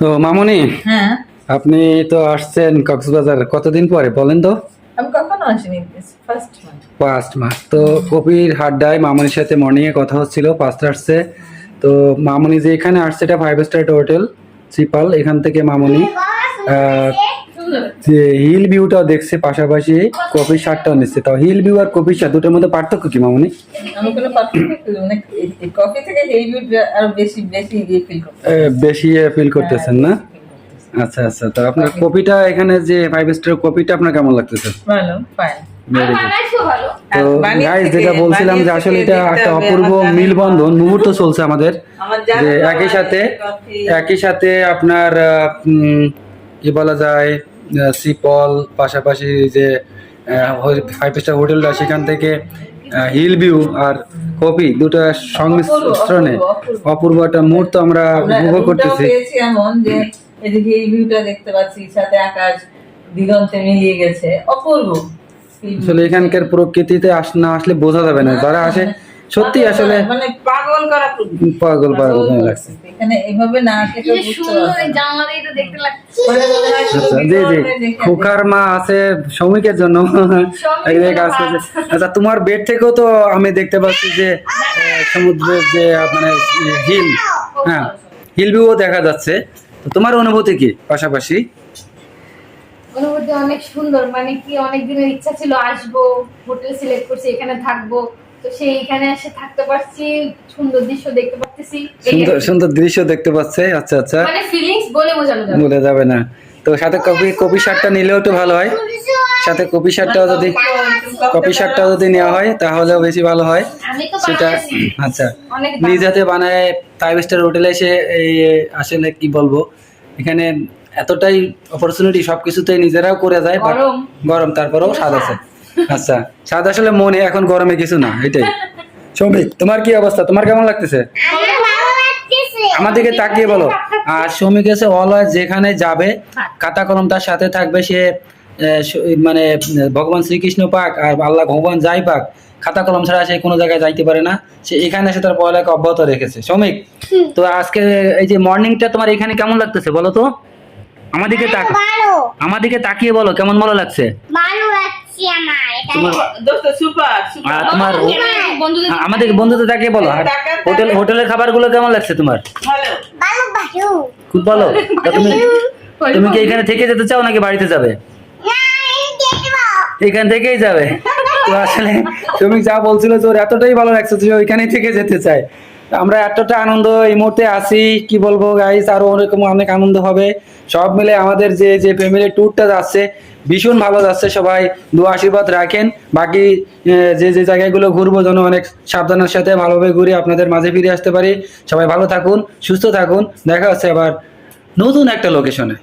তো মামনি হ্যাঁ। আপনি তো আসছেন কক্সবাজার কতদিন পরে বলেন তো। আমি কখনো আসিনি ফার্স্ট মান্থ পাঁচ মাস তো কপির হাড্ডায় মামনির সাথে মর্নিং এ কথা হচ্ছিল পাঁচটা আসছে। তো মামনি যে এখানে আসছে এটা ফাইভ স্টার হোটেল সিপাল এখান থেকে মামনি যে হিল ভিউটাও দেখছে পাশাপাশি কপির শার্টটাও নিচ্ছে। তো হিল ভিউ আর কপির শার্ট দুটোর মধ্যে পার্থক্য কি মামনি? আমি কোনো পার্থক্য মানে বেশি বেশি ইয়ে ফিল করতেছেন না? আচ্ছা আচ্ছা। তো আপনার কপিটা এখানে যে ফাইভ স্টার কপিটা আপনার কেমন লাগতেছে? ভালো ফাইন তো যেটা বলছিলাম যে আসলে এটা একটা অপূর্ব মিলবন্ধন মুহূর্ত চলছে আমাদের। যে একই সাথে একই সাথে আপনার কি বলা যায়? সিপল পাশাপাশি যে ফাইভ স্টার হোটেলটা সেখান থেকে হিল ভিউ আর কপি দুটো সংমিশ্রণে। অপূর্ব, একটা মুহূর্ত আমরা আমরা উপভোগ করতেছি। এমন যে এদিকে এই ভিউটা দেখতে পাচ্ছি সাথে আকাশ দিগন্তে মিলিয়ে গেছে। অপূর্ব। আসলে এখানকার প্রকৃতিতে আস না আসলে বোঝা যাবে না। যারা আসে সত্যি আসলে মানে পাগল করা। পাগল পাগল মনে লাগছে এখানে এইভাবে না আসলে কেউ কি বুঝতে সুন্দর পারবে এই না। জানলা দিয়ে তো দেখতে লাগছে মানে মনে হয় আচ্ছা জি জি খোকার মা আছে শ্রমিকের জন্য কাজ করছে আচ্ছা তোমার বেড থেকেও তো আমি দেখতে পাচ্ছি যে সমুদ্রের যে মানে হিল হ্যাঁ হিল ভিউও দেখা যাচ্ছে তো তোমার অনুভূতি কি পাশাপাশি অনুভূতি অনেক সুন্দর মানে কি অনেক দিনের ইচ্ছা ছিল আসব হোটেল সিলেক্ট করছি এখানে থাকব তো সেই এখানে এসে থাকতে পারছি সুন্দর দৃশ্য দেখতে পারতেছি। সুন্দর সুন্দর দৃশ্য দেখতে পাচ্ছে আচ্ছা আচ্ছা। মানে ফিলিংস বলে বোঝানো যাবে। বলে যাবে না। তো সাথে কপি কপি শার্টটা নিলেও ভালো হয়। সাথে কপি শার্টটাও যদি কপি শার্টটাও যদি নেওয়া হয় তাহলেও বেশি ভালো হয়। সেটা আচ্ছা। নিজ হাতে বানায় ফাইভ স্টার হোটেলে এসে এই আসলে কি বলব? এখানে এতটাই অপরচুনিটি সবকিছুতেই নিজেরাও করে যায় গরম। গরম তারপরেও স্বাদ আছে। আচ্ছা স্বাদ আসলে মনে এখন গরমে কিছু না এটাই। সৌমিক তোমার কি অবস্থা? তোমার কেমন লাগতেছে? আমার দিকে তাকিয়ে বলো। আর শ্রমিক এসে অলওয়েজ যেখানে যাবে খাতা কলম তার সাথে থাকবে সে মানে ভগবান শ্রীকৃষ্ণ পাক আর আল্লাহ ভগবান যাই পাক খাতা কলম ছাড়া সে কোনো জায়গায় যাইতে পারে না। সে এখানে এসে তার পড়ালেখা অব্যাহত রেখেছে। শ্রমিক তো আজকে এই যে মর্নিংটা তোমার এখানে কেমন লাগতেছে বলো তো? আমার দিকে তাক দিকে তাকিয়ে বলো কেমন ভালো লাগছে? ভালো লাগছে আমার। তোমার আমাদের বন্ধুদের তাকিয়ে বলো হোটেল হোটেলের খাবারগুলো কেমন লাগছে তোমার? খুব ভালো? তুমি তুমি কি এখানে থেকে যেতে চাও নাকি বাড়িতে যাবে? না এখান থেকেই যাবে? তো আসলে তুমি যা বলছিল ওর এতটাই ভালো লাগছে যে ওইখানেই থেকে যেতে তো আমরা এতটা আনন্দ এই মুহূর্তে আছি, কি বলব গাইস আরও অনেক অনেক আনন্দ হবে। সব মিলে আমাদের যে যে ফ্যামিলি ট্যুরটা যাচ্ছে, ভীষণ ভালো যাচ্ছে সবাই। দু আশীর্বাদ রাখেন। বাকি যে যে জায়গাগুলো ঘুরবো, যেন অনেক সাবধানের সাথে ভালোভাবে ঘুরে আপনাদের মাঝে ফিরে আসতে পারি। সবাই ভালো থাকুন, সুস্থ থাকুন। দেখা হচ্ছে আবার নতুন একটা লোকেশনে